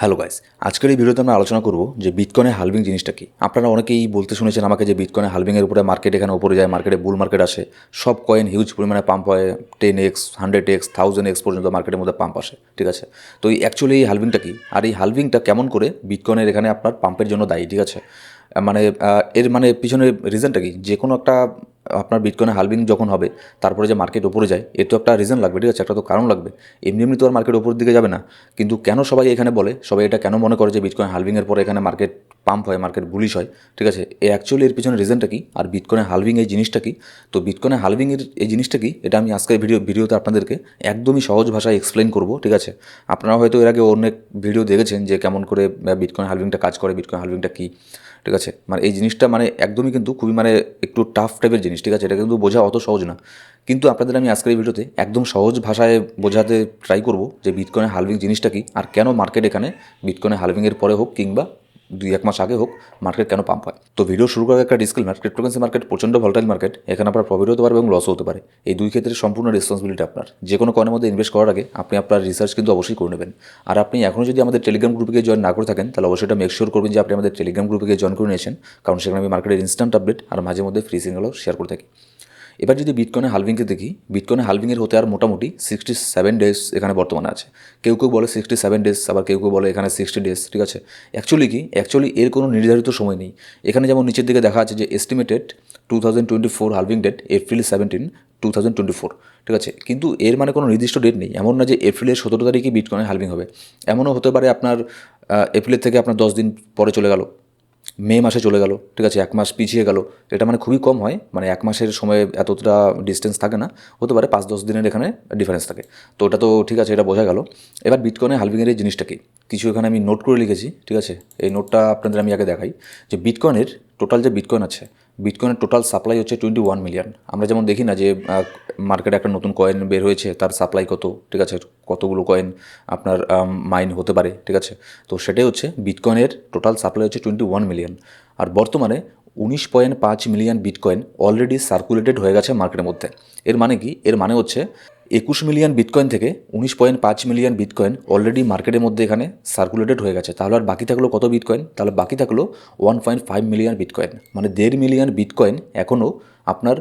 Hello guys আজকের এই ভিডিওতে আমরা আলোচনা করব যে বিটকয়েনের হালভিং জিনিসটা কি। আপনারা অনেকেই বলতে শুনেছেন আমাকে যে বিটকয়েনের হালভিংয়ের উপরে মার্কেট এখানে উপরে যায় মার্কেটে বুল মার্কেট আসে। সব কয়েন হিউজ পরিমাণে পাম্প হয় ten x hundred x thousand x পর্যন্ত মার্কেটের মধ্যে পাম্প আসে, ঠিক আছে? তো এই অ্যাকচুয়ালি এই হালভিংটা কি? আর এই হালভিংটা কেমন করে বিটকয়েনের এখানে আপনার পাম্পের জন্য দায়ী, ঠিক আছে? মানে এর মানে পিছনের রিজনটা কি? যে কোনো একটা আপনার বিটকয়েনের হালভিং যখন হবে, তারপরে যে মার্কেট উপরে যায় এর তো একটা রিজন লাগবে, ঠিক আছে? একটা তো কারণ লাগবে। এমনি এমনি তো আর মার্কেট উপরের দিকে যাবে না। কিন্তু কেন সবাই এখানে বলে, সবাই এটা কেন মনে করে যে বিটকয়েন হালভিংয়ের পরে এখানে মার্কেট পাম্প হয় মার্কেট বুলিশ হয়, ঠিক আছে? এ অ্যাকচুয়ালি এর পিছনে রিজনটা কি? আর বিটকয়েনের হালভিং এই জিনিসটা কি? তো বিটকয়েনের হালভিংয়ের এই জিনিসটা কি? এটা আমি আজকের ভিডিও ভিডিওতে আপনাদেরকে একদমই সহজ ভাষায় এক্সপ্লেন করব, ঠিক আছে? আপনারা হয়তো এর আগে অনেক ভিডিও দেখেছেন যে কেমন করে বিটকয়েন হালভিংটা কাজ করে বিটকয়েন হালভিংটা কী? ঠিক আছে? মানে এই জিনিসটা মানে একদমই কিন্তু খুবই মানে একটু টাফ টাইপের জিনিস, ঠিক আছে? এটা কিন্তু বোঝা অত সহজ না। কিন্তু আপনাদের আমি আজকের এই ভিডিওতে একদম সহজ ভাষায় বোঝাতে ট্রাই করব যে বিটকয়েনের হালভিং জিনিসটা কি, আর কেন মার্কেট এখানে বিটকয়েনের হালভিংয়ের পরে হোক কিংবা দুই, এক মাস আগে হোক মার্কেট কেন পাম্প হয়? তো ভিডিও শুরু করার একটা ডিসক্লেমার ক্রিপ্টোকারেন্সি মার্কেট প্রচণ্ড ভলটাইল মার্কেট এখানে আপনার প্রফিট হতে পারে এবং লসও হতে পারে। এই দুই ক্ষেত্রে সম্পূর্ণ রেসপন্সিবিলিটি আপনার। যে কোনো কয়েনের মধ্যে ইনভেস্ট করার আগে আপনি আপনার রিসার্চ কিন্তু অবশ্যই করে নেবেন। আর আপনি এখনও যদি আমাদের টেলিগ্রাম গ্রুপে জয়েন না করে থাকেন, তাহলে অবশ্যই এটা মেক শিওর করবেন যে আপনি আমাদের টেলিগ্রাম গ্রুপে জয়েন করে নিয়েছেন। কারণ সেখানে আমি মার্কেটের ইনস্ট্যান্ট আপডেট আর মাঝে মধ্যে ফ্রি সিঙ্গেলও শেয়ার করে থাকি। এবার যদি বিটকয়েনের হালভিংকে দেখি বিটকয়েনের হালভিংয়ের হতে আর মোটামুটি সিক্সটি সেভেন ডেজ এখানে বর্তমানে আছে। কেউ কেউ বলে সিক্সটি সেভেন ডেজ আবার কেউ কেউ বলে এখানে সিক্সটি ডেজ ঠিক আছে? অ্যাকচুয়ালি কি? অ্যাকচুয়ালি এর কোনো নির্ধারিত সময় নেই। এখানে যেমন নিচের দিকে দেখা আছে যে estimated two thousand twenty four halving date April seventeen two thousand twenty four ঠিক আছে? কিন্তু এর মানে কোনো নির্দিষ্ট ডেট নেই। এমন না যে এপ্রিলের সতেরো তারিখে বিটকয়েনের হালভিং হবে। এমনও হতে পারে আপনার এপ্রিলের থেকে আপনার দশ দিন পরে চলে গেল। মে মাসে চলে গেল, ঠিক আছে, এক মাস পিছিয়ে গেল। এটা মানে খুবই কম হয় মানে এক মাসের সময় এতটা ডিস্টেন্স থাকে না, হতে পারে পাঁচ দশ দিনের এখানে ডিফারেন্স থাকে। তো ওটা তো ঠিক আছে, এটা বোঝা গেল। এবার বিটকয়েনে হালভিংয়ের এই জিনিসটা কিছু এখানে আমি নোট করে লিখেছি, ঠিক আছে? এই নোটটা আপনাদের আমি আগে দেখাই, যে বিটকয়েনের টোটাল যে বিটকয়েন আছে বিটকয়েনের টোটাল সাপ্লাই হচ্ছে টোয়েন্টি ওয়ান মিলিয়ন আমরা যেমন দেখি না যে মার্কেটে একটা নতুন কয়েন বের হয়েছে, তার সাপ্লাই কত, ঠিক আছে? কতগুলো কয়েন আপনার মাইন হতে পারে, ঠিক আছে? তো সেটাই হচ্ছে বিটকয়েনের টোটাল সাপ্লাই হচ্ছে টোয়েন্টি ওয়ান মিলিয়ন আর বর্তমানে উনিশ পয়েন্ট পাঁচ মিলিয়ন বিটকয়েন অলরেডি সার্কুলেটেড হয়ে গেছে মার্কেটের মধ্যে। এর মানে কি? এর মানে হচ্ছে একুশ মিলিয়ন বিটকয়েন থেকে উনিশ পয়েন্ট পাঁচ মিলিয়ন বিটকয়েন অলরেডি মার্কেটের মধ্যে এখানে সার্কুলেটেড হয়ে গেছে। তাহলে আর বাকি থাকল কত বিটকয়েন তাহলে বাকি থাকল one point five million Bitcoin মানে দেড় মিলিয়ন বিটকয়েন এখনও আপনার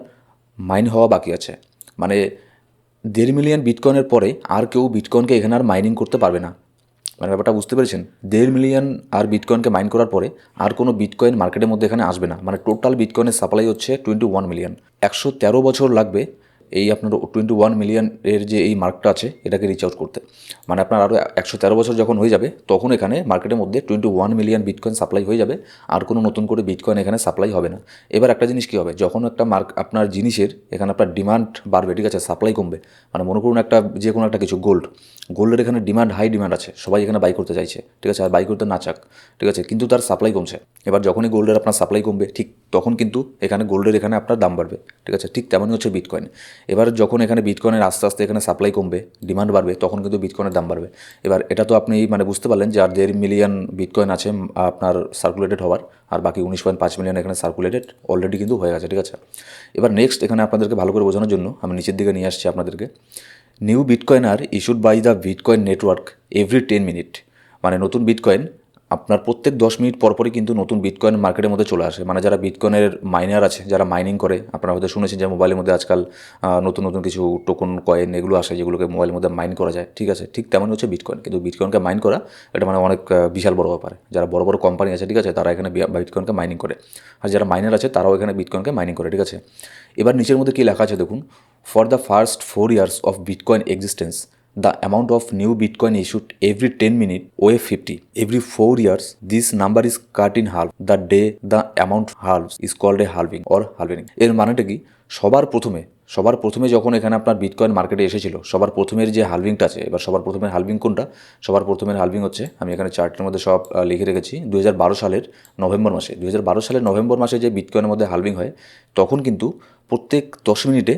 মাইন হওয়া বাকি আছে। মানে দেড় মিলিয়ন বিটকয়েনের পরে আর কেউ বিটকয়েনকে এখানে আর মাইনিং করতে পারবে না। মানে ব্যাপারটা বুঝতে পেরেছেন? দেড় মিলিয়ন আর বিটকয়েনকে মাইন করার পরে আর কোনো বিটকয়েন মার্কেটের মধ্যে এখানে আসবে না। মানে টোটাল বিটকয়েনের সাপ্লাই হচ্ছে টোয়েন্টি ওয়ান মিলিয়ন একশো তেরো বছর লাগবে এই আপনার টোয়েন্টি ওয়ান মিলিয়ন এর যে এই মার্কটা আছে, এটাকে রিচ আউট করতে। মানে আপনার আরও একশো তেরো বছর যখন হয়ে যাবে, তখন এখানে মার্কেটের মধ্যে twenty one million bitcoin supply হয়ে যাবে, আর কোনো নতুন করে বিটকয়েন এখানে সাপ্লাই হবে না। এবার একটা জিনিস কী হবে? যখন একটা মার্ক আপনার জিনিসের এখানে আপনার ডিমান্ড বাড়বে, ঠিক আছে সাপ্লাই কমবে মানে মনে করুন একটা, যে কোনো একটা কিছু গোল্ড গোল্ডের এখানে ডিমান্ড হাই ডিমান্ড আছে, সবাই এখানে বাই করতে চাইছে, ঠিক আছে, আর বাই করতে না চাক, ঠিক আছে, কিন্তু তার সাপ্লাই কমছে। এবার যখনই গোল্ডের আপনার সাপ্লাই কমবে, ঠিক তখন কিন্তু এখানে গোল্ডের এখানে আপনার দাম বাড়বে, ঠিক আছে, ঠিক তেমনই হচ্ছে বিটকয়েন এবার যখন এখানে বিটকয়েনের আস্তে আস্তে এখানে সাপ্লাই কমবে ডিমান্ড বাড়বে, তখন কিন্তু বিটকয়েনের দাম বাড়বে। এবার এটা তো আপনি মানে বুঝতে পারলেন যে আর দেড় মিলিয়ন বিটকয়েন আছে আপনার সার্কুলেটেড হওয়ার, আর বাকি উনিশ পয়েন্ট পাঁচ মিলিয়ন এখানে সার্কুলেটেড অলরেডি কিন্তু হয়ে গেছে, ঠিক আছে? এবার নেক্সট এখানে আপনাদেরকে ভালো করে বোঝানোর জন্য আমি নিচের দিকে নিয়ে আসছি আপনাদেরকে। New bitcoin are issued by the bitcoin network every ten minute মানে নতুন বিটকয়েন আপনার প্রত্যেক দশ মিনিট পরপরই কিন্তু নতুন বিটকয়েন মার্কেটের মধ্যে চলে আসে। মানে যারা বিটকয়েনের মাইনার আছে, যারা মাইনিং করে, আপনারা হয়তো শুনেছেন যে মোবাইলের মধ্যে আজকাল নতুন নতুন কিছু টোকন কয়েন এগুলো আসে যেগুলোকে মোবাইলের মধ্যে মাইন করা যায়। ঠিক আছে? ঠিক তেমনই হচ্ছে বিটকয়েন কিন্তু বিটকয়েনকে মাইন করা, এটা মানে অনেক বিশাল বড় ব্যাপার। যারা বড় বড় কোম্পানি আছে, ঠিক আছে? তারা এখানে বিটকয়েনকে মাইনিং করে। আর যারা মাইনার আছে, তারাও এখানে বিটকয়েনকে মাইনিং করে, ঠিক আছে? এবার নিচের মধ্যে কী লেখা আছে দেখুন? For the first four years of bitcoin existence The amount of new Bitcoin issued every 10 minutes OF50. Every 4 years, this number is cut in half. The day the amount halves is called a halving or halving. এর মানেটা কি সবার প্রথমে সবার প্রথমে যখন এখানে আপনার বিটকয়েন মার্কেটে এসেছিল সবার প্রথমের যে হালভিংটা আছে এবার সবার প্রথমের হালভিং কোনটা সবার প্রথমের হালভিং হচ্ছে আমি এখানে চার্টের মধ্যে সব লিখে রেখেছি দুই হাজার বারো সালের নভেম্বর মাসে দুই হাজার বারো সালের নভেম্বর মাসে যে বিটকয়েনের মধ্যে হালভিং হয় তখন কিন্তু প্রত্যেক দশ মিনিটে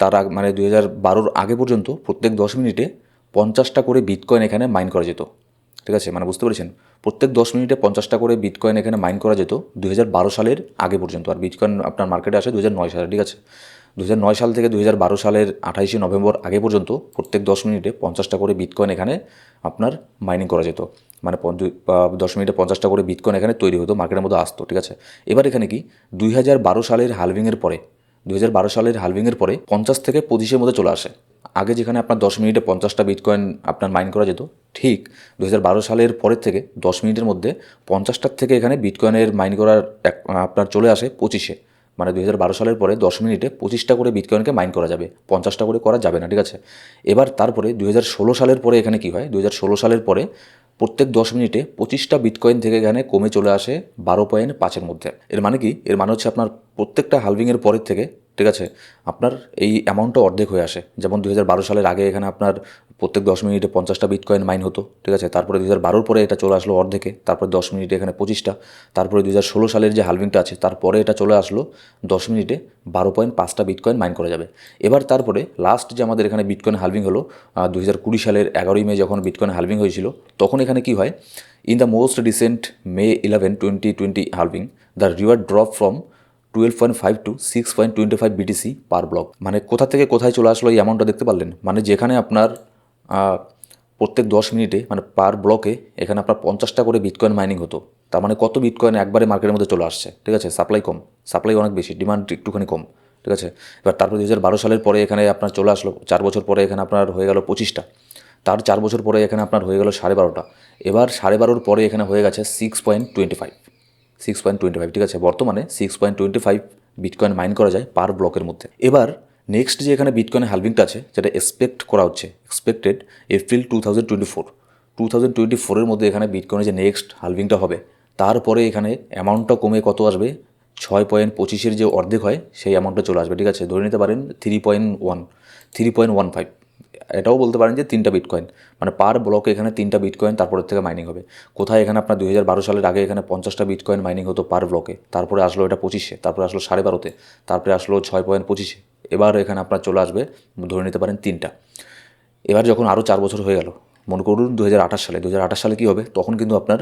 তার আগ মানে দুই হাজার বারোর আগে পর্যন্ত প্রত্যেক দশ মিনিটে পঞ্চাশটা করে বিটকয়েন এখানে মাইন করা যেত। ঠিক আছে? মানে বুঝতে পেরেছেন? প্রত্যেক দশ মিনিটে পঞ্চাশটা করে বিটকয়েন এখানে মাইন করা যেত দুই হাজার বারো সালের আগে পর্যন্ত। আর বিটকয়েন আপনার মার্কেটে আসে দু হাজার নয় সালে, ঠিক আছে? দু হাজার নয় সাল থেকে দুহাজার বারো সালের আঠাইশে নভেম্বর আগে পর্যন্ত প্রত্যেক দশ মিনিটে পঞ্চাশটা করে বিটকয়েন এখানে আপনার মাইনিং করা যেত। মানে দশ মিনিটে পঞ্চাশটা করে বিটকয়েন এখানে তৈরি হতো, মার্কেটের মধ্যে আসতো, ঠিক আছে? এবার এখানে কি দুই হাজার বারো সালের হালভিংয়ের পরে দুই হাজার বারো সালের হালভিংয়ের পরে পঞ্চাশ থেকে পঁচিশের মধ্যে চলে আসে। আগে যেখানে আপনার দশ মিনিটে পঞ্চাশটা বিটকয়েন আপনার মাইন করা যেত, ঠিক দু হাজার বারো সালের পরের থেকে দশ মিনিটের মধ্যে পঞ্চাশটার থেকে এখানে বিটকয়েনের মাইন করার আপনার চলে আসে পঁচিশে। মানে দু হাজার বারো সালের পরে দশ মিনিটে পঁচিশটা করে বিটকয়েনকে মাইন করা যাবে, পঞ্চাশটা করে করা যাবে না, ঠিক আছে? এবার তারপরে দু হাজার ষোলো সালের পরে এখানে কী হয়? দুই হাজার ষোলো সালের পরে প্রত্যেক দশ মিনিটে পঁচিশটা বিটকয়েন থেকে এখানে কমে চলে আসে বারো পয়েন্ট পাঁচের মধ্যে। এর মানে কি? এর মানে হচ্ছে আপনার প্রত্যেকটা হালভিংয়ের পরের থেকে ঠিক আছে? আপনার এই অ্যামাউন্টটা অর্ধেক হয়ে আসে। যেমন দু হাজার বারো সালের আগে এখানে আপনার প্রত্যেক দশ মিনিটে পঞ্চাশটা বিটকয়েন মাইন হতো, ঠিক আছে? তারপরে দু হাজার বারোর পরে এটা চলে আসলো অর্ধেকে, তারপরে দশ মিনিটে এখানে পঁচিশটা, তারপরে দুই ষোলো সালের যে হালভিংটা আছে, তারপরে এটা চলে আসলো দশ মিনিটে বারো পয়েন্ট পাঁচটা বিটকয়েন মাইন করা যাবে। এবার তারপরে লাস্ট যে আমাদের এখানে বিটকয়েন হালভিং হলো দু হাজার কুড়ি সালের এগারোই মে যখন বিটকয়েন হালভিং হয়েছিল, তখন এখানে কি হয়? In the most recent May eleven twenty twenty halving the reward drop from twelve point five to six point twenty five BTC per block মানে কোথা থেকে কোথায় চলে আসলো এই অ্যামাউন্টটা দেখতে পারলেন? মানে যেখানে আপনার প্রত্যেক দশ মিনিটে মানে পার ব্লকে এখানে আপনার পঞ্চাশটা করে বিটকয়েন মাইনিং হতো। তার মানে কত বিটকয়েন একবারে মার্কেটের মধ্যে চলে আসছে? ঠিক আছে সাপ্লাই কম। সাপ্লাই অনেক বেশি ডিমান্ড একটুখানি কম। ঠিক আছে? এবার তারপর দু হাজার বারো সালের পরে এখানে আপনার চলে আসলো, চার বছর পরে এখানে আপনার হয়ে গেল পঁচিশটা। তার চার বছর পরে এখানে আপনার হয়ে গেল সাড়ে বারোটা। এবার সাড়ে বারোর পরে এখানে হয়ে গেছে six point twenty five six point twenty five ঠিক আছে? বর্তমানে six point twenty five bitcoin mine করা যায় পার ব্লকের মধ্যে। এবার নেক্সট যে এখানে বিটকয়েনের হালভিংটা আছে, যেটা এক্সপেক্ট করা হচ্ছে expected April two thousand twenty four two thousand twenty ফোরের মধ্যে এখানে বিটকয়েনের যে নেক্সট হালভিংটা হবে, তারপরে এখানে অ্যামাউন্টটা কমে কত আসবে? ছয় পয়েন্ট পঁচিশের যে অর্ধেক হয়, সেই অ্যামাউন্টটা চলে আসবে, ঠিক আছে? ধরে নিতে পারেন three point one three point one five এটাও বলতে পারেন যে তিনটা বিটকয়েন মানে পার ব্লকে এখানে তিনটা বিটকয়েন তারপরের থেকে মাইনিং হবে। কোথায় এখানে আপনার দুই হাজার বারো সালের আগে এখানে পঞ্চাশটা বিটকয়েন মাইনিং হতো পার ব্লকে তারপরে আসলো এটা পঁচিশে, তারপরে আসলো সাড়ে বারোতে, তারপরে আসলো ছয় পয়েন্ট পঁচিশে। এবার এখানে আপনার চলে আসবে, ধরে নিতে পারেন তিনটা। এবার যখন আরও চার বছর হয়ে গেল মনে করুন দু হাজার আঠাশ সালে দু হাজার আঠাশ সালে কী হবে? তখন কিন্তু আপনার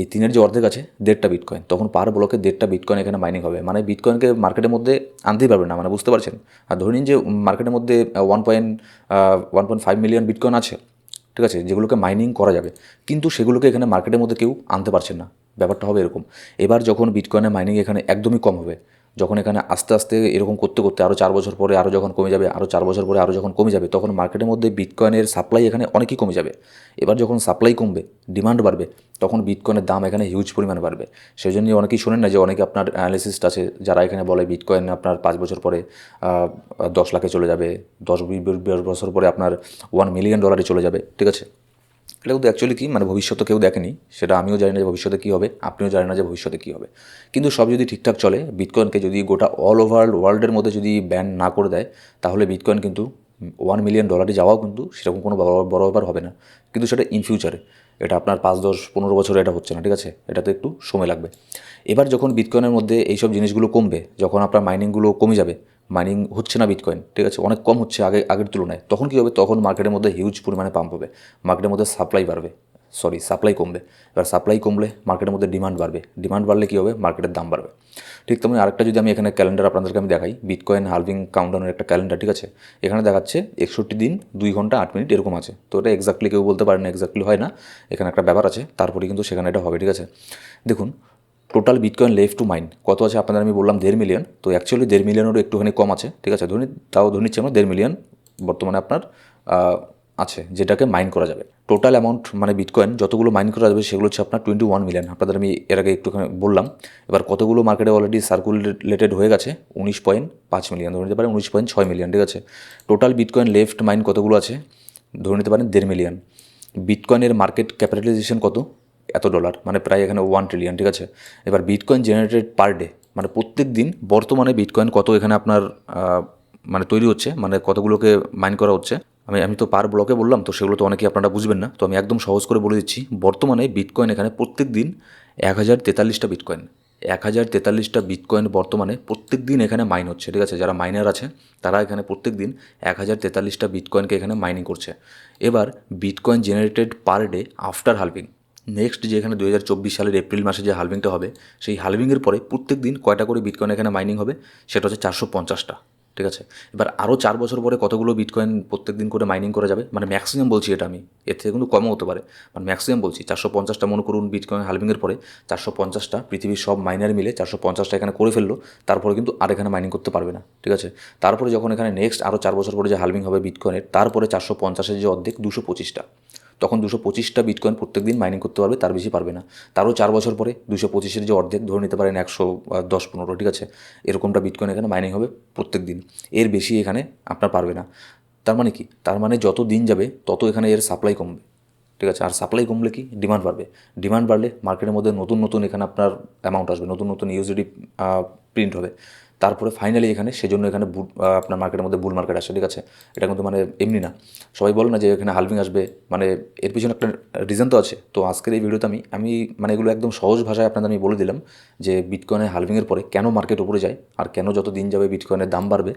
এই তিনের যে অর্ধেক আছে, দেড়টা বিটকয়েন তখন পার ব্লকে দেড়টা বিটকয়েন এখানে মাইনিং হবে। মানে বিটকয়েনকে মার্কেটের মধ্যে আনতেই পারবে না মানে বুঝতে পারছেন? আর ধরে নিন যে মার্কেটের মধ্যে one point one point five million bitcoin আছে, ঠিক আছে? যেগুলোকে মাইনিং করা যাবে। কিন্তু সেগুলোকে এখানে মার্কেটের মধ্যে কেউ আনতে পারছেন না। ব্যাপারটা হবে এরকম। এবার যখন বিটকয়েনের মাইনিং এখানে একদমই কম হবে যখন এখানে আস্তে আস্তে এরকম করতে করতে আরও চার বছর পরে আরও যখন কমে যাবে আরও চার বছর পরে আরও যখন কমে যাবে, তখন মার্কেটের মধ্যে বিটকয়েনের সাপ্লাই এখানে অনেকই কমে যাবে। এবার যখন সাপ্লাই কমবে ডিমান্ড বাড়বে, তখন বিটকয়েনের দাম এখানে হিউজ পরিমাণে বাড়বে। সেই জন্য অনেকেই শোনেন না যে অনেকে আপনার অ্যানালিসিস্ট আছে যারা এখানে বলে বিটকয়েন আপনার পাঁচ বছর পরে দশ লাখে চলে যাবে, দশ বছর পরে আপনার ওয়ান মিলিয়ন ডলারে চলে যাবে, ঠিক আছে? এটা কিন্তু অ্যাকচুয়ালি কি? মানে ভবিষ্যতে কেউ দেখেনি। সেটা আমিও জানি না যে ভবিষ্যতে কী হবে। আপনিও জানেন না যে ভবিষ্যতে কী হবে। কিন্তু সব যদি ঠিকঠাক চলে বিটকয়েনকে যদি গোটা অল ওভার ওয়ার্ল্ডের মধ্যে যদি ব্যান না করে দেয়, তাহলে বিটকয়েন কিন্তু ওয়ান মিলিয়ন ডলারে যাওয়াও কিন্তু সেরকম কোনো বড় বড় ব্যাপার হবে না। কিন্তু সেটা ইন ফিউচারে এটা আপনার পাঁচ, দশ, পনেরো বছরে এটা হচ্ছে না, ঠিক আছে? এটাতে একটু সময় লাগবে। এবার যখন বিটকয়েনের মধ্যে এইসব জিনিসগুলো কমবে, যখন আপনার মাইনিংগুলো কমে যাবে মাইনিং হচ্ছে না বিটকয়েন ঠিক আছে? অনেক কম হচ্ছে আগে, আগের তুলনায়। তখন কী হবে? তখন মার্কেটের মধ্যে হিউজ পরিমাণে পাম্প হবে। মার্কেটের মধ্যে সাপ্লাই বাড়বে। সরি সাপ্লাই কমবে। এবার সাপ্লাই কমলে মার্কেটের মধ্যে ডিমান্ড বাড়বে। ডিমান্ড বাড়লে কী হবে? মার্কেটের দাম বাড়বে। ঠিক তেমনি আরেকটা যদি আমি এখানে ক্যালেন্ডার আপনাদেরকে আমি দেখাই বিটকয়েন হালভিং কাউন্টাউনের একটা ক্যালেন্ডার ঠিক আছে? এখানে দেখাচ্ছে একষট্টি দিন, দুই ঘণ্টা, আট মিনিট এরকম আছে। তো এটা এক্স্যাক্টলি কেউ বলতে পারে না এক্স্যাক্টলি হয় না। এখানে একটা ব্যাপার আছে, তারপরে কিন্তু সেখানে এটা হবে, ঠিক আছে? দেখুন total bitcoin left to mine কত আছে? আপনাদের আমি বললাম দেড় মিলিয়ন তো অ্যাকচুয়ালি দেড় মিলিয়নেরও একটুখানি কম আছে। ঠিক আছে? ধরুন, তাও ধরে নিচ্ছি আমরা দেড় মিলিয়ন বর্তমানে আপনার আছে, যেটাকে মাইন করা যাবে। টোটাল অ্যামাউন্ট মানে বিটকয়েন যতগুলো মাইন করা যাবে, সেগুলো হচ্ছে আপনার টোয়েন্টি ওয়ান মিলিয়ন আপনাদের আমি এর আগে একটুখানি বললাম। এবার কতগুলো মার্কেটে অলরেডি সার্কুলেটেড হয়ে গেছে? উনিশ পয়েন্ট পাঁচ মিলিয়ন ধরে নিতে পারেন উনিশ পয়েন্ট ছয় মিলিয়ন ঠিক আছে? টোটাল বিটকয়েন লেফট মাইন কতগুলো আছে? ধরে নিতে পারেন দেড় মিলিয়ন বিটকয়েনের মার্কেট ক্যাপিটালাইজেশন কত? এত ডলার মানে প্রায় এখানে ওয়ান ট্রিলিয়ন ঠিক আছে? এবার বিটকয়েন জেনারেটেড পার ডে মানে প্রত্যেক দিন বর্তমানে বিটকয়েন কত এখানে আপনার মানে তৈরি হচ্ছে মানে কতগুলোকে মাইন করা হচ্ছে, আমি আমি তো পার ব্লকে বললাম, তো সেগুলো তো অনেকেই আপনারা বুঝবেন না, তো আমি একদম সহজ করে বলে দিচ্ছি, বর্তমানে বিটকয়েন এখানে প্রত্যেক দিন এক হাজার তেতাল্লিশটা বিটকয়েন এক হাজার তেতাল্লিশটা বিটকয়েন বর্তমানে প্রত্যেক দিন এখানে মাইন হচ্ছে, ঠিক আছে? যারা মাইনার আছে, তারা এখানে প্রত্যেক দিন এক হাজার তেতাল্লিশটা বিটকয়েনকে এখানে মাইনিং করছে। এবার bitcoin generated per day after halving next যে এখানে দু হাজার চব্বিশ সালের এপ্রিল মাসে যে হালভিংটা হবে, সেই হালভিংয়ের পরে প্রত্যেক দিন কয়টা করে বিটকয়েন এখানে মাইনিং হবে? সেটা হচ্ছে চারশো পঞ্চাশটা, ঠিক আছে? এবার আরও চার বছর পরে কতগুলো বিটকয়েন প্রত্যেক দিন করে মাইনিং করা যাবে? মানে ম্যাক্সিমাম বলছি এটা আমি, এর থেকে কিন্তু কমও হতে পারে। মানে ম্যাক্সিমাম বলছি, চারশো পঞ্চাশটা মনে করুন বিটকয়েন হালভিংয়ের পরে চারশো পঞ্চাশটা পৃথিবীর সব মাইনার মিলে চারশো পঞ্চাশটা এখানে করে ফেলল, তারপরে কিন্তু আর এখানে মাইনিং করতে পারবে না, ঠিক আছে? তারপরে যখন এখানে নেক্সট আরও চার বছর পরে যে হালভিং হবে বিটকয়েনের তারপরে চারশো পঞ্চাশের যে অর্ধেক, দুশো পঁচিশটা। তখন দুশো পঁচিশটা বিটকয়েন প্রত্যেক দিন মাইনিং করতে পারবে, তার বেশি পারবে না। তারও চার বছর পরে দুশো পঁচিশের যে অর্ধেক, ধরে নিতে পারেন একশো দশ পনেরো, ঠিক আছে? এরকমটা বিটকয়েন এখানে মাইনিং হবে প্রত্যেক দিন এর বেশি এখানে আপনার পারবে না। তার মানে কি? তার মানে যত দিন যাবে, তত এখানে এর সাপ্লাই কমবে। ঠিক আছে? আর সাপ্লাই কমলে কি? ডিমান্ড বাড়বে। ডিমান্ড বাড়লে মার্কেটের মধ্যে নতুন নতুন এখানে আপনার অ্যামাউন্ট আসবে, নতুন নতুন ইউজিডি প্রিন্ট হবে। তারপরে ফাইনালি এখানে সেজন্য এখানে আপনার মার্কেটের মধ্যে বুল মার্কেট আসে ঠিক আছে? এটা কিন্তু মানে এমনি না। সবাই বলে না যে এখানে হালভিং আসবে মানে এর পিছনে একটা রিজন তো আছে। তো আজকের এই ভিডিওতে আমি আমি মানে এগুলো একদম সহজ ভাষায় আপনাদের আমি বলে দিলাম যে বিটকয়েনের হালভিংয়ের পরে কেন মার্কেট উপরে যায়, আর কেন যত দিন যাবে বিটকয়েনের দাম বাড়বে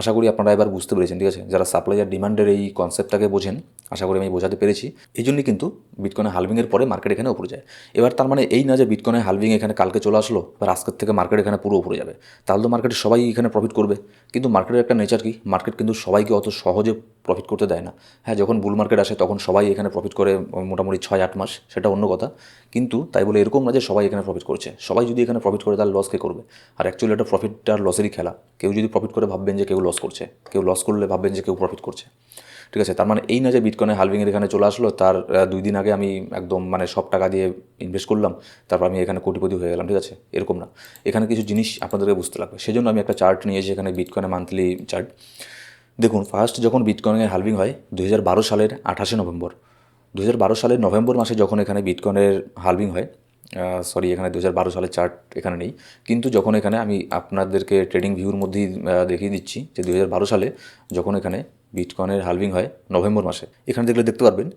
আশা করি আপনারা এবার বুঝতে পেরেছেন, ঠিক আছে? যারা সাপ্লাই আর ডিমান্ডের এই কনসেপ্টটাকে বোঝেন, আশা করি আমি বোঝাতে পেরেছি। এই জন্যই কিন্তু বিটকয়েনের হালভিংয়ের পরে মার্কেট এখানে উপরে যায়। এবার তার মানে এই না যে বিটকয়েনের হালভিং এখানে কালকে চলে আসলো বা আজকের থেকে মার্কেট এখানে পুরো উপরে যাবে। তাহলে তো মার্কেটে সবাই এখানে প্রফিট করবে। কিন্তু মার্কেটের একটা নেচার কি? মার্কেট কিন্তু সবাইকে অত সহজে প্রফিট করতে দেয় না। হ্যাঁ যখন বুল মার্কেট আসে, তখন সবাই এখানে প্রফিট করে মোটামুটি ছয় আট মাস, সেটা অন্য কথা। কিন্তু তাই বলে এরকম না যে সবাই এখানে প্রফিট করছে। সবাই যদি এখানে প্রফিট করে তার লস কে করবে? আর অ্যাকচুয়ালি এটা প্রফিট আর লসেরই খেলা। কেউ যদি প্রফিট করে, ভাববেন যে কেউ লস করছে। কেউ লস করলে ভাববেন যে কেউ প্রফিট করছে। ঠিক আছে? তার মানে এই না যে বিটকয়েনের হালভিংয়ের এখানে চলে আসলো, তার দুই দিন আগে আমি একদম মানে সব টাকা দিয়ে ইনভেস্ট করলাম, তারপর আমি এখানে কোটিপতি হয়ে গেলাম, ঠিক আছে? এরকম না। এখানে কিছু জিনিস আপনাদেরকে বুঝতে লাগবে। সেজন্য আমি একটা চার্ট নিয়েছি এখানে বিটকয়েনের মান্থলি চার্ট দেখুন ফার্স্ট যখন বিটকয়েনের হালভিং হয়, দুই হাজার বারো সালের আঠাশে নভেম্বর। দু হাজার বারো সালের নভেম্বর মাসে যখন এখানে বিটকয়েনের হালভিং হয় সরি এখানে দু হাজার বারো সালের চার্ট এখানে নেই, কিন্তু যখন এখানে আমি আপনাদেরকে ট্রেডিং ভিউর মধ্যেই দেখিয়ে দিচ্ছি যে দু হাজার বারো সালে যখন এখানে বিটকয়েনের হালভিং হয় নভেম্বর মাসে। এখানে দেখলে দেখতে পারবেন,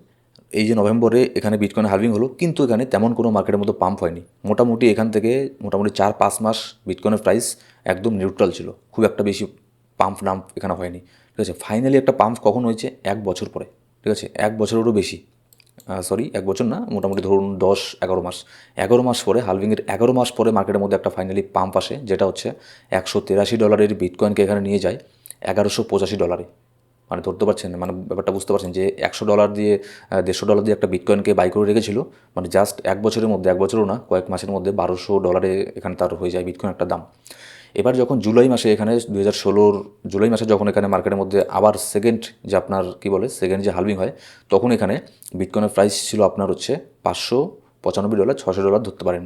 এই যে নভেম্বরে এখানে বিটকয়েন হালভিং হলো, কিন্তু এখানে তেমন কোনো মার্কেটের মতো পাম্প হয়নি। মোটামুটি এখান থেকে মোটামুটি চার পাঁচ মাস বিটকয়েনের প্রাইস একদম নিউট্রাল ছিল। খুব একটা বেশি পাম্প নাম্প এখানে হয়নি। ঠিক আছে ফাইনালি একটা পাম্প কখন হয়েছে? এক বছর পরে। ঠিক আছে, এক বছরেরও বেশি। সরি এক বছর না, মোটামুটি ধরুন দশ, এগারো মাস। এগারো মাস পরে হালভিংয়ের এগারো মাস পরে মার্কেটের মধ্যে একটা ফাইনালি পাম্প আসে, যেটা হচ্ছে একশো তেরাশি ডলারের বিটকয়েনকে এখানে নিয়ে যায়, এগারোশো পঁচাশি ডলারে মানে ধরতে পারছেন মানে ব্যাপারটা বুঝতে পারছেন যে একশো ডলার দিয়ে দেড়শো ডলার দিয়ে একটা বিটকয়েনকে বাই করে রেখেছিল মানে জাস্ট এক বছরের মধ্যে, এক বছরও না, কয়েক মাসের মধ্যে বারোশো ডলারে এখানে তার হয়ে যায় বিটকয়েন একটা দাম। এবার যখন জুলাই মাসে এখানে দু হাজার ষোলোর জুলাই মাসে যখন এখানে মার্কেটের মধ্যে আবার সেকেন্ড যে আপনার কী বলে সেকেন্ড যে হালভিং হয়, তখন এখানে বিটকয়েনের প্রাইস ছিল আপনার হচ্ছে পাঁচশো পঁচানব্বই ডলার ছশো ডলার ধরতে পারেন,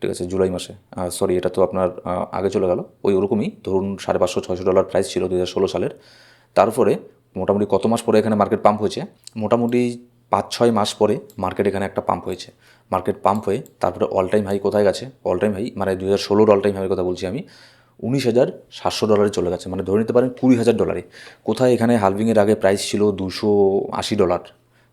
ঠিক আছে, জুলাই মাসে। সরি এটা তো আপনার আগে চলে গেল। ওই ওরকমই, ধরুন সাড়ে পাঁচশো ছশো ডলার প্রাইস ছিল দু হাজার ষোলো সালের। তারপরে মোটামুটি কত মাস পরে এখানে মার্কেট পাম্প হয়েছে? মোটামুটি পাঁচ ছয় মাস পরে মার্কেট এখানে একটা পাম্প হয়েছে। মার্কেট পাম্প হয়ে তারপরে অল টাইম হাই কোথায় গেছে? অল টাইম হাই মানে দু হাজার অল টাইম হাইয়ের কথা বলছি আমি, উনিশ হাজার সাতশো ডলারে চলে গেছে। মানে ধরে নিতে পারেন কুড়ি হাজার ডলারে কোথায় এখানে হালভিংয়ের আগে প্রাইস ছিল দুশো আশি ডলার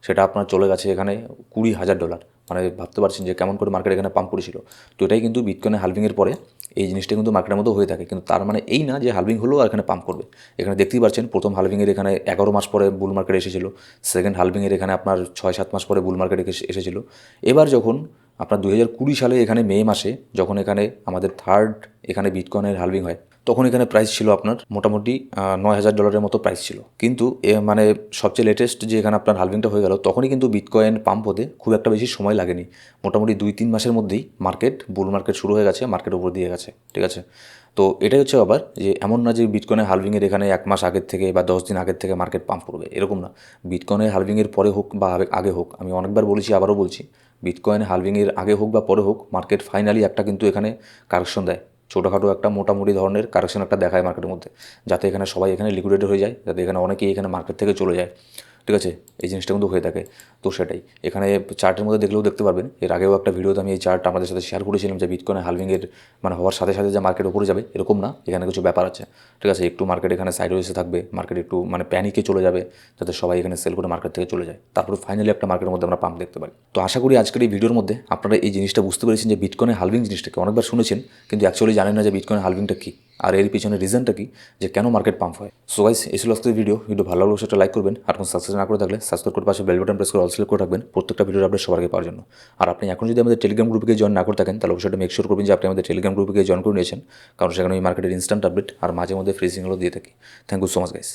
সেটা আপনার চলে গেছে এখানে কুড়ি হাজার ডলার মানে ভাবতে পারছেন যে কেমন করে মার্কেট এখানে পাম্প করেছিল। তো এটাই কিন্তু বিটকয়েনের হালভিংয়ের পরে এই জিনিসটা কিন্তু মার্কেটের মধ্যে হয়ে থাকে। কিন্তু তার মানে এই না যে হালভিং হলেও আর এখানে পাম্প করবে। এখানে দেখতেই পাচ্ছেন প্রথম হালভিংয়ের এখানে এগারো মাস পরে বুল মার্কেট এসেছিল। সেকেন্ড হালভিংয়ের এখানে আপনার ছয় সাত মাস পরে বুল মার্কেট এসেছিল। এবার যখন আপনার দু হাজার কুড়ি সালে এখানে মে মাসে যখন এখানে আমাদের থার্ড এখানে বিটকয়েনের হালভিং হয় তখন এখানে প্রাইস ছিল আপনার মোটামুটি নয় হাজার ডলারের মতো প্রাইস ছিল। কিন্তু মানে সবচেয়ে লেটেস্ট যে এখানে আপনার হালভিংটা হয়ে গেল, তখনই কিন্তু বিটকয়েন পাম্প হতে খুব একটা বেশি সময় লাগেনি। মোটামুটি দুই তিন মাসের মধ্যেই মার্কেট বুল মার্কেট শুরু হয়ে গেছে মার্কেট উপর দিয়ে গেছে, ঠিক আছে? তো এটাই হচ্ছে আবার যে এমন না যে বিটকয়েনের হালভিংয়ের এখানে এক মাস আগের থেকে বা দশ দিন আগের থেকে মার্কেট পাম্প করবে, এরকম না। বিটকয়েনের হালভিংয়ের পরে হোক বা আগে হোক, আমি অনেকবার বলেছি, আবারও বলছি বিটকয়েন হালভিংয়ের আগে হোক বা পরে হোক মার্কেট ফাইনালি একটা কিন্তু এখানে কারেকশন দেয়। ছোটোখাটো একটা মোটামুটি ধরনের কারেকশন একটা দেখায় মার্কেটের মধ্যে, যাতে এখানে সবাই এখানে লিকুইডেড হয়ে যায়, যাতে এখানে অনেকেই এখানে মার্কেট থেকে চলে যায়। ঠিক আছে, এই জিনিসটা কিন্তু হয়ে থাকে। তো সেটাই। এখানে চার্টের মধ্যে দেখলেও দেখতে পারবেন। এর আগেও একটা ভিডিওতে আমি এই চার্ট আমাদের সাথে শেয়ার করেছিলাম যে বিটকয়েন হালভিংয়ের মানে হওয়ার সাথে সাথে যে মার্কেট উপরে যাবে, এরকম না। এখানে কিছু ব্যাপার আছে। ঠিক আছে, একটু মার্কেট এখানে সাইড এসে থাকবে। মার্কেট একটু মানে প্যানিকে চলে যাবে, যাতে সবাই এখানে সেল করে মার্কেট থেকে চলে যায়। তারপরে ফাইনালি একটা মার্কেটের মধ্যে আমরা পাম্প দেখতে পারি। তো আশা করি আজকের এই ভিডিওর মধ্যে আপনারা এই জিনিসটা বুঝতে পেরেছেন যে বিটকয়েনের হালভিং জিনিসটাকে অনেকবার শুনেছেন, কিন্তু অ্যাকচুয়ালি জানেন না যে বিটকয়েনের হালভিংটা কী। আর এর পিছনে রিজনটা কি? যে কেন মার্কেট পাম্প হয়? সো গাইস এই ছিল আজকের ভিডিও ভিডিও ভালো লাগলে সেটা লাইক করবেন। আর কোনো সাবস্ক্রাইব না করে থাকলে সাবস্ক্রাইব করে পাশে বেল বাটন প্রেস করে অল সিলেক্ট করে রাখবেন। প্রত্যেকটা ভিডিওর আপডেট সবার আগে পাওয়ার জন্য। আর আপনি এখন যদি আমাদের টেলিগ্রাম গ্রুপে জয়েন না করে থাকেন, তাহলে অবশ্যই মেক শিওর করবেন যে আপনি আমাদের টেলিগ্রাম গ্রুপে জয়েন করে নিয়েছেন। কারণ সেখানে আমি মার্কেটের ইনস্ট্যান্ট আপডেট আর মাঝে মধ্যে ফ্রি সিগনালও দিয়ে থাকি। Thank you so much guys